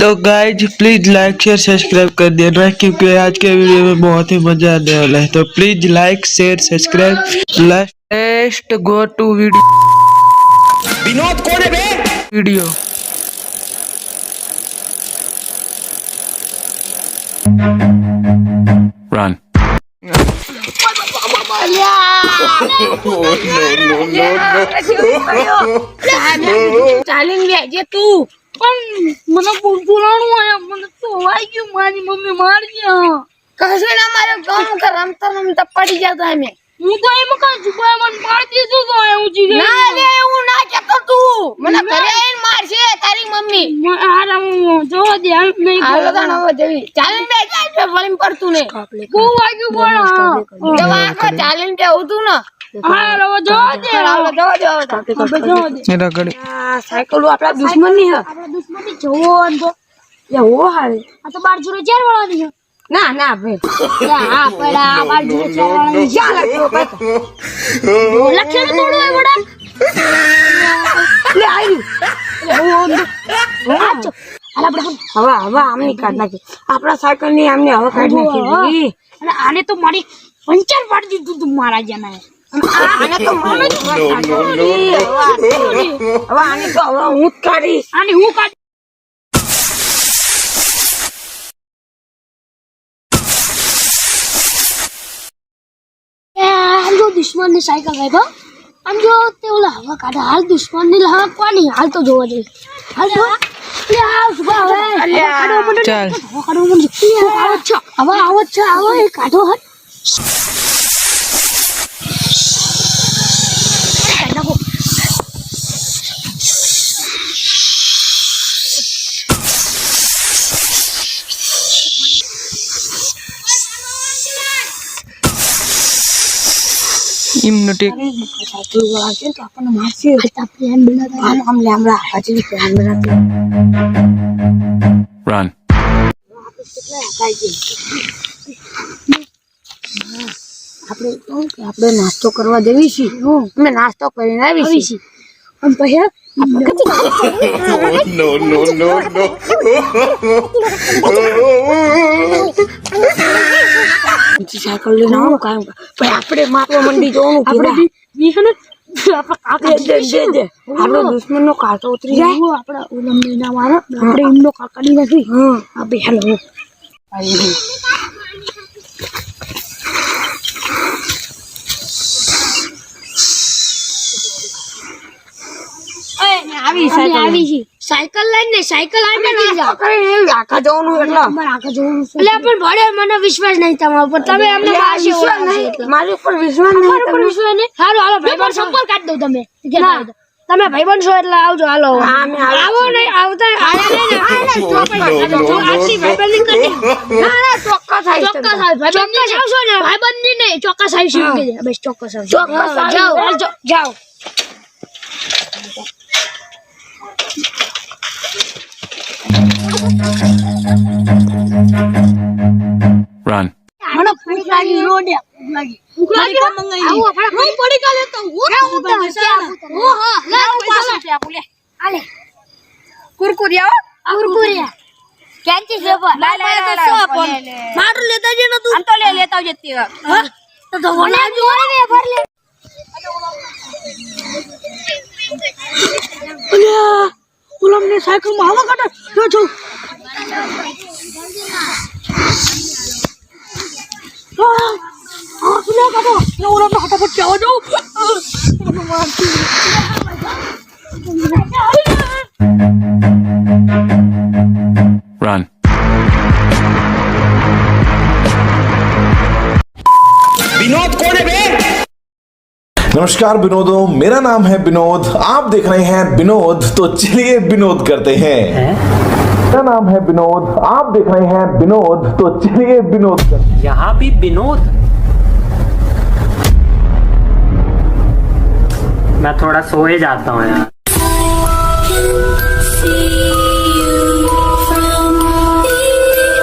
तो guys please like share subscribe कर देना क्योंकि आज के वीडियो में बहुत ही मजा आने वाला है तो please like share subscribe लेस्ट go to video Vinod कौन है बे वीडियो Run. ચાલીને બેજે તું પણ મને બોલવાનું આયા. મને તો વાઈ ગયું મારી મમ્મી મારી ગયા. કશું ના મારે ગામ કે રમતા રમતા પડી જતા અમે. હું તો એમ કહું છું કોઈ મને મારી દીધું તો હું જી ના લે એવું ના કેતો તું. મને ઘરે આવીને મારશે તારી મમ્મી. આરામ જો દે આમ નહીં હાલો તો નવો જવી. ચાલીને બેજે છે વળીને પડતું ને બહુ વાગ્યું પણ જો આખો ચાલીને બેહું તું ને. સાયકલ આપડા દુશ્મનની આમની કાઢ નાખી. આપણા સાયકલની આમને હવે કાઢ નાખી. આને તો મારી પંચર પાડી દીધું તું મહારાજાના આને તો મને જ હવે આને તો હવે હું જ કાઢીશ આને હું કાઢ આમ જો દુશ્મનની સાયકલ ભાઈ બા આમ જો તે ઓલા હવા કાઢે હાલ દુશ્મનની હવા કોની હાલ તો જોવા જઈએ હાલ જો લે આ સુભા હવે હવા કાઢો મને ચાલ. હવા કાઢો મને આવો છો હવે આવો છો આવો એ કાઢો હટ હિપ્નોટિક સાચું વાંચે રન આપણે તો આપણે નાસ્તો કરવા દેવી છે અમે નાસ્તો કરીને આવી છે અને પછી નો નો નો નો બીજી સાયકલ લઈને આવો કાયમ ભાઈ આપણે માપવા મંડી જવાનું આપણે આપણો દુશ્મન નો. કાંટો ઉતરી જાય. આપણે ઉલંબી ના મારો આપણે એમનો કાકડી નથી હા બે હેલો આવી સાયકલ આવી છે સાયકલ લઈને સાયકલ આવીને નાસ્તો કરીને આખા જવાનું એટલે. આખા જવાનું એટલે પણ ભલે મને વિશ્વાસ નહીં તમારા ઉપર તમે અમને મારશો મારી ઉપર વિશ્વાસ નહીં ઉપર વિશ્વાસ નહીં. સારું હાલો ભાઈબંધ. સંપર્ક કાઢી દઉં તમે. તમે ભાઈબંધ છો એટલે આવજો હાલો. આવો. નહીં આવતા આયા નહીં આટલી ભાઈબંધી કરી ના ના ચોક્કસ. આવી ચોક્કસ આવી. ચોક્કસ આવશો ને? ભાઈબંધી નહીં. ચોક્કસ આવીશું બસ ચોક્કસ આવશો ચોક્કસ જાઓ. જાઓ. Run. મને ભૂખ લાગી રોડે લાગી ભૂખ લાગી આવો આપણે હું પડી કાલે તો હું ઓ હા લે પૈસા રૂપિયા બોલે આલે કુરકુરિયા કુરકુરિયા કેન્ચી છે પર લા લા તો સો પણ મારું લેતા જે નતું આમ તો લે લેતા જે તે હા? તો તો વને જોઈ ને ભર લે. અલ્યા ઓલમને સાયકલમાં હવા કાઢે. જો જો. Run. विनोद कौन है बे? नमस्कार विनोदों मेरा नाम है विनोद। आप देख रहे हैं विनोद तो चलिए विनोद करते हैं। मेरा नाम है विनोद। आप देख रहे हैं विनोद तो चलिए विनोद कर यहाँ भी विनोद। मैं थोड़ा सोए जाता हूँ यार।